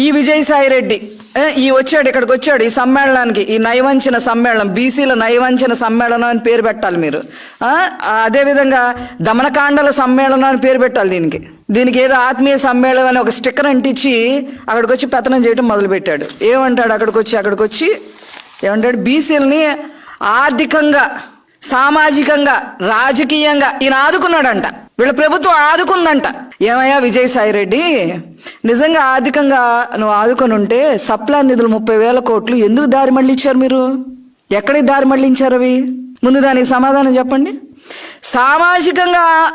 ఈ విజయసాయి రెడ్డి ఈ వచ్చాడు ఇక్కడికి వచ్చాడు ఈ సమ్మేళనానికి ఈ నయవంచన సమ్మేళనం బీసీల నయవంచన సమ్మేళనం అని పేరు పెట్టాలి మీరు. అదేవిధంగా దమనకాండల సమ్మేళనం అని పేరు పెట్టాలి దీనికి. దీనికి ఏదో ఆత్మీయ సమ్మేళనం అని ఒక స్టిక్కర్ అంటించి అక్కడికి వచ్చి పెతనం చేయడం మొదలుపెట్టాడు. ఏమంటాడు అక్కడికి వచ్చి అక్కడికి వచ్చి? ఏమంటాడు? బీసీలని ఆర్థికంగా సామాజికంగా రాజకీయంగా ఈయన ఆదుకున్నాడంట. వీళ్ళ ప్రభుత్వం ఆదుకుందంట. ఏమయ్యా విజయసాయి రెడ్డి నిజంగా ఆర్థికంగా నువ్వు ఆదుకొని ఉంటే సప్లా నిధులు ముప్పై వేల కోట్లు ఎందుకు దారి మళ్ళించారు మీరు? ఎక్కడికి దారి మళ్ళించారు అవి? ముందు దానికి సమాధానం చెప్పండి. సామాజికంగా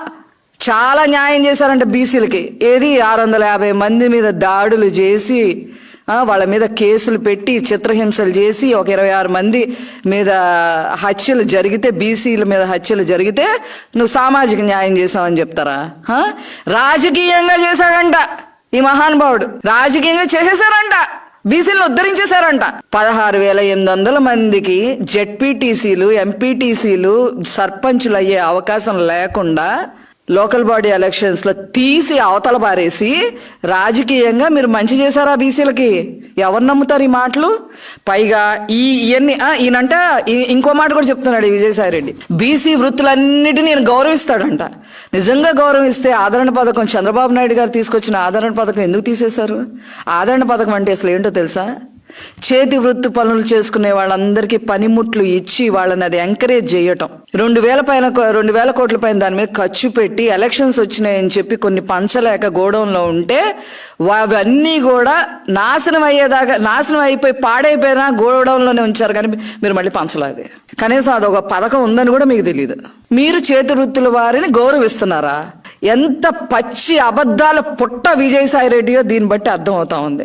చాలా న్యాయం చేశారంట బీసీలకి. ఏది? ఆరు వందల యాభై మంది మీద దాడులు చేసి వాళ్ళ మీద కేసులు పెట్టి చిత్రహింసలు చేసి ఒక ఇరవై ఆరు మంది మీద హత్యలు జరిగితే బీసీల మీద హత్యలు జరిగితే నువ్వు సామాజిక న్యాయం చేసావని చెప్తారా? రాజకీయంగా చేశాడంట ఈ మహానుభావుడు. రాజకీయంగా చేసేసారంట బీసీలను ఉద్ధరించేశారంట. పదహారు వేల ఎనిమిది వందల మందికి జెడ్పీటీసీలు ఎంపీటీసీలు సర్పంచులు అయ్యే అవకాశం లేకుండా లోకల్ బాడీ ఎలక్షన్స్లో తీసి అవతల పారేసి రాజకీయంగా మీరు మంచి చేశారా బీసీలకి? ఎవరు నమ్ముతారు ఈ మాటలు? పైగా ఈ ఇవన్నీ ఈయనంట ఈ- ఇంకో మాట కూడా చెప్తున్నాడు ఈ విజయసాయి రెడ్డి బీసీ వృత్తులన్నిటిని నేను గౌరవిస్తాడంట. నిజంగా గౌరవిస్తే ఆదరణ పథకం చంద్రబాబు నాయుడు గారు తీసుకొచ్చిన ఆదరణ పథకం ఎందుకు తీసేశారు? ఆదరణ పథకం అంటే అసలు ఏంటో తెలుసా? చేతి వృత్తి పనులు చేసుకునే వాళ్ళందరికీ పనిముట్లు ఇచ్చి వాళ్ళని అది ఎంకరేజ్ చేయటం. రెండు వేల పైన రెండు వేల కోట్ల పైన దాని మీద ఖర్చు పెట్టి ఎలక్షన్స్ వచ్చినాయని చెప్పి కొన్ని పంచలేక గోడౌన్లో ఉంటే అవన్నీ కూడా నాశనం అయ్యేదాకా నాశనం అయిపోయి పాడైపోయినా గోడౌన్లోనే ఉంచారు కానీ మీరు మళ్ళీ పంచలేదు. కనీసం అదొక పథకం ఉందని కూడా మీకు తెలియదు మీరు చేతి వృత్తుల వారిని గౌరవిస్తున్నారా? ఎంత పచ్చి అబద్ధాల పుట్ట విజయసాయి రెడ్డియో దీన్ని బట్టి అర్థం అవుతా ఉంది.